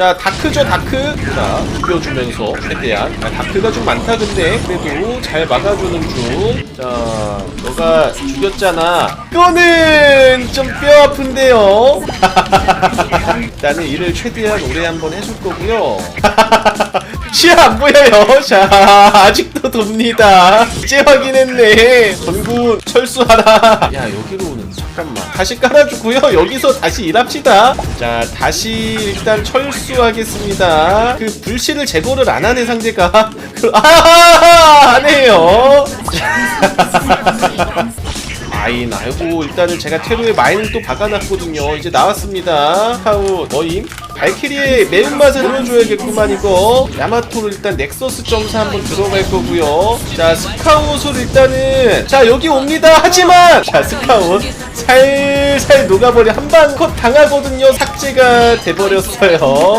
자 다크죠 다크. 자 죽여주면서 최대한. 아, 다크가 좀 많다 근데. 그래도 잘 막아주는 중자 너가 죽였잖아. 이거는 좀 뼈 아픈데요. 일단은 일을 최대한 오래 한번 해줄 거고요 시야 안 보여요. 자 아직도 돕니다. 이제 확인했네. 전군 철수하라. 야 여기로 오는 잠깐만. 다시 깔아주고요. 여기서 다시 일합시다. 자 다시 일단 철수하겠습니다. 그 불씨를 제거를 안 하네 상대가. 그- 아 안 해요. 마인 아이고 일단은 제가 테루에 마인을 또 박아놨거든요. 이제 나왔습니다. 카우 너임 발키리의 매운맛을 들어줘야겠구만 이거. 야마토를 일단 넥서스 점사 한번 들어갈 거고요. 자 스카웃을 일단은 자 여기 옵니다. 하지만 자 스카웃. 살살 녹아버려 한방 컷 당하거든요. 삭제가 돼버렸어요